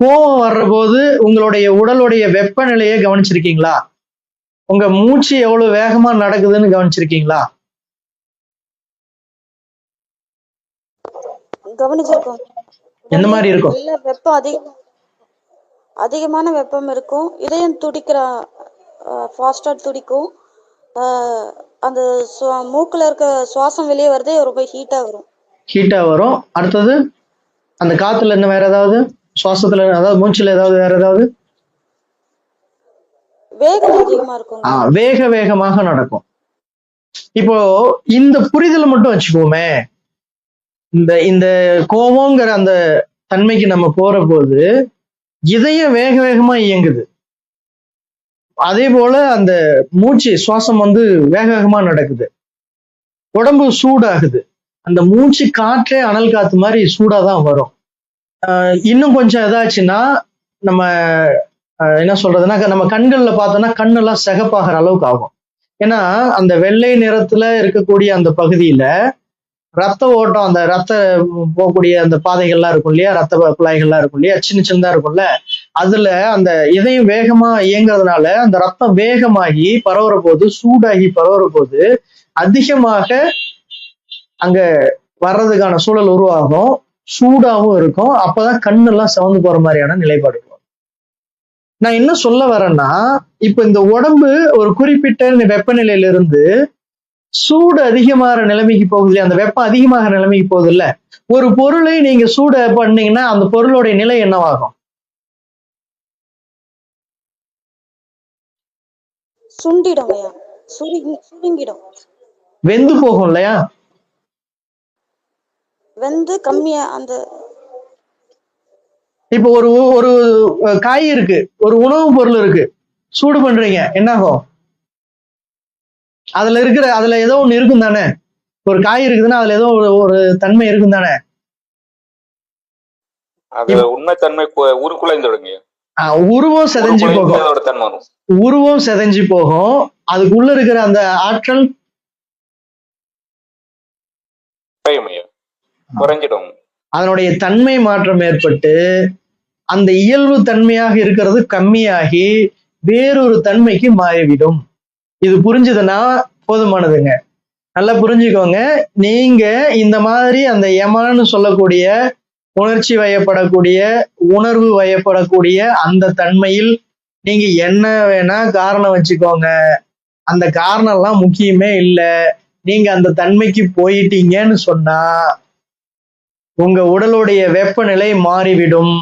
கோபம் வர்ற போது உங்களுடைய உடலுடைய வெப்பநிலையை கவனிச்சிருக்கீங்களா? உங்க மூச்சு எவ்வளவு வேகமா நடக்குதுன்னு கவனிச்சிருக்கீங்களா? கவனிச்சிருக்கோம். எந்த மாதிரி இருக்கும்? இல்ல வெப்பம் அதிகம் அதிகமான வெப்பம் இருக்கும். இதயம் துடிக்கிற ஃபாஸ்டா துடிக்கும். அந்த மூக்குல இருக்க சுவாசம் வெளியே வரதே ரொம்ப ஹீட்டா வரும். ஹீட்டா வரும். அடுத்தது அந்த காத்துல என்ன வேற ஏதாவது? சுவாசத்துல அதாவது மூச்சுல ஏதாவது வேற ஏதாவது? வேக வேகமாக நடக்கும். இப்போ இந்த புரிதலை மட்டும் வச்சுக்கோமே. இந்த இந்த கோபங்கிற அந்த தன்மைக்கு நம்ம போற போது இதயம் வேக வேகமா இயங்குது. அதே போல அந்த மூச்சு சுவாசம் வந்து வேக வேகமா நடக்குது. உடம்பு சூடாகுது. அந்த மூச்சு காற்றே அனல் காத்து மாதிரி சூடா தான் வரும். இன்னும் கொஞ்சம் எதாச்சுன்னா நம்ம என்ன சொல்றதுன்னா நம்ம கண்கள்ல பார்த்தோம்னா கண்ணெல்லாம் சிகப்பாகிற அளவுக்கு ஆகும். ஏன்னா அந்த வெள்ளை நிறத்துல இருக்கக்கூடிய அந்த பகுதியில ரத்த ஓட்டம் அந்த ரத்த போகக்கூடிய அந்த பாதைகள்லாம் இருக்கும் இல்லையா? ரத்த குழாய்கள்லாம் இருக்கும் இல்லையா? சின்ன சின்னதா இருக்கும்ல? அதுல அந்த இதயம் வேகமா இயங்குறதுனால அந்த ரத்தம் வேகமாகி பரவுற போது சூடாகி பரவுற போது அதிகமாக அங்க வர்றதுக்கான சூழல் உருவாகும். சூடாகவும் இருக்கும். அப்பதான் கண்ணெல்லாம் சிவந்து போற மாதிரியான நிலைப்பாடு நான் என்ன சொல்ல வரேன்னா இப்ப இந்த உடம்பு ஒரு குறிப்பிட்ட வெப்பநிலையில இருந்து சூடு அதிகமாகிற நிலைமைக்கு போகுது இல்லையா? அந்த வெப்பம் அதிகமாகிற நிலைமைக்கு போகுது இல்ல ஒரு பொருளை நீங்க சூட பண்ணீங்கன்னா அந்த பொருளுடைய நிலை என்னவாகும்? சுண்டிடும் சுருங்கிடும். வெந்து போகும் இல்லையா? வெந்து கம்மியா அந்த இப்போ ஒரு ஒரு காய் இருக்கு. ஒரு உணவு பொருள் இருக்கு. சூடு பண்றீங்க. என்னாகும் அதுல இருக்கிற அதுல ஏதோ ஒண்ணு இருக்கும் தானே? ஒரு காய் இருக்குதுன்னா அதுல ஏதோ ஒரு தன்மை இருக்கும் தானே? அது உண்மைத்தன்மை உருக்குலைந்துடுங்க ஆஹ் உருவம் செதஞ்சு போகும். உருவம் செதஞ்சு போகும். அதுக்குள்ள இருக்கிற அந்த ஆற்றல். குறைஞ்சிடும். அதனுடைய தன்மை மாற்றம் ஏற்பட்டு அந்த இயல்பு தன்மையாக இருக்கிறது கம்மியாகி வேறொரு தன்மைக்கு மாறிவிடும். இது புரிஞ்சுதுன்னா போதுமானதுங்க. நல்லா புரிஞ்சுக்கோங்க. நீங்க இந்த மாதிரி அந்த யமான்னு சொல்லக்கூடிய உணர்ச்சி வயப்படக்கூடிய உணர்வு வயப்படக்கூடிய அந்த தன்மையில் நீங்க என்ன வேணா காரணம் வச்சுக்கோங்க. அந்த காரணம் எல்லாம் முக்கியமே இல்லை. நீங்க அந்த தன்மைக்கு போயிட்டீங்கன்னு சொன்னா உங்க உடலுடைய வெப்பநிலை மாறிவிடும்.